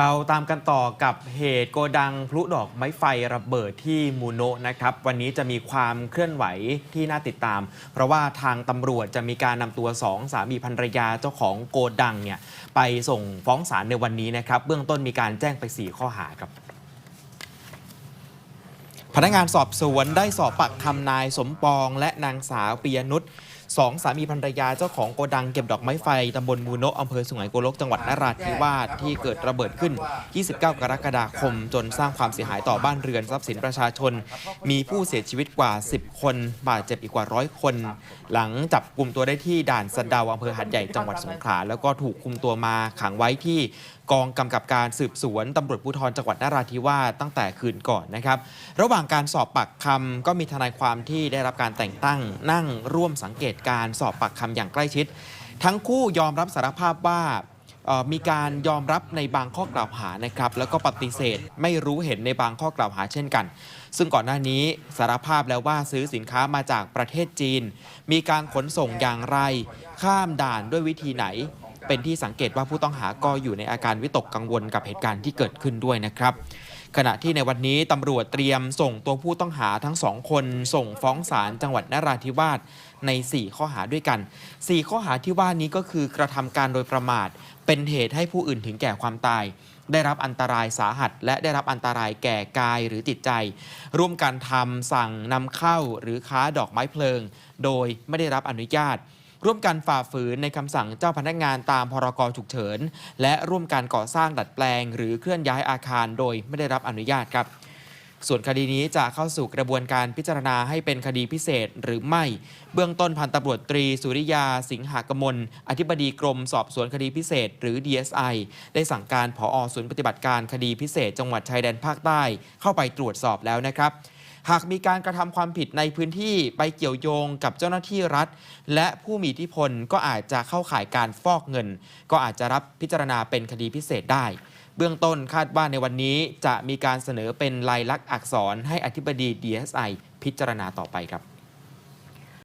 เราตามกันต่อกับเหตุโกดังพลุดอกไม้ไฟระเบิดที่มูโนะนะครับ วันนี้จะมีความเคลื่อนไหวที่น่าติดตาม เพราะว่าทางตำรวจจะมีการนำตัวสองสามีภรรยาเจ้าของโกดังเนี่ยไปส่งฟ้องศาลในวันนี้นะครับ เบื้องต้นมีการแจ้งไป 4 ข้อหาครับพนักงานสอบสวนได้สอบปากคำนายสมปองและนางสาวปียนุชสองสามีภรรยาเจ้าของโกดังเก็บดอกไม้ไฟตำบลมูโนะอำเภอสุไหงโกลกจังหวัดนราธิวาสที่เกิดระเบิดขึ้น 29 กรกฎาคม จนสร้างความเสียหายต่อบ้านเรือนทรัพย์สินประชาชน มีผู้เสียชีวิตกว่า 10 คน บาดเจ็บอีกกว่าร้อยคน หลังจับกลุ่มตัวได้ที่ด่านสะเดาอำเภอหัดใหญ่จังหวัดสงขลาแล้วก็ถูกคุมตัวมาขังไว้ที่กองกำกับการสืบสวนตำรวจภูธรจังหวัดนราธิวาสตั้งแต่คืนก่อนนะครับ ระหว่างการสอบปากคำก็มีทนายความที่ได้รับการแต่งตั้งนั่งร่วมสังเกตการสอบปากคำอย่างใกล้ชิด ทั้งคู่ยอมรับสารภาพว่ามีการยอมรับในบางข้อกล่าวหานะครับ แล้วก็ปฏิเสธไม่รู้เห็นในบางข้อกล่าวหาเช่นกัน ซึ่งก่อนหน้านี้สารภาพแล้วว่าซื้อสินค้ามาจากประเทศจีน มีการขนส่งอย่างไร ข้ามด่านด้วยวิธีไหน เป็นที่สังเกตว่าผู้ต้องหาก็อยู่ในอาการวิตกกังวลกับเหตุการณ์ที่เกิดขึ้นด้วยนะครับ ขณะที่ในวันนี้ตำรวจเตรียมส่งตัวผู้ต้องหาทั้งสองคน ส่งฟ้องศาลจังหวัดนราธิวาสใน 4 ข้อหาด้วยกัน 4 ข้อหาที่ว่านี้ก็คือกระทำการโดยประมาท เป็นเหตุให้ผู้อื่นถึงแก่ความตาย ได้รับอันตรายสาหัส และได้รับอันตรายแก่กายหรือจิตใจ ร่วมกันทำสั่งนำเข้าหรือค้าดอกไม้เพลิง โดยไม่ได้รับอนุญาต ร่วมกันฝ่าฝืนในคำสั่งเจ้าพนักงานตามพรกฉุกเฉิน และร่วมกันก่อสร้างดัดแปลง หรือเคลื่อนย้ายอาคารโดยไม่ได้รับอนุญาตครับ ส่วนคดีนี้จะเข้าสู่กระบวนการพิจารณาให้เป็นคดีพิเศษหรือไม่ เบื้องต้นพันตำรวจตรีสุริยา สิงหากมล อธิบดีกรมสอบสวนคดีพิเศษ หรือ DSI ได้สั่งการผอศูนย์ปฏิบัติการคดีพิเศษ จังหวัดชายแดนภาคใต้ เข้าไปตรวจสอบแล้วนะครับ หากมีการกระทำความผิดในพื้นที่ไปเกี่ยวโยงกับเจ้าหน้าที่รัฐ และผู้มีอิทธิพลก็อาจจะเข้าข่ายการฟอกเงิน ก็อาจจะรับพิจารณาเป็นคดีพิเศษได้ เบื้องต้นคาดว่าในวันนี้จะมีการเสนอเป็นลายลักษณ์อักษรให้อธิบดี DSI พิจารณาต่อไปครับ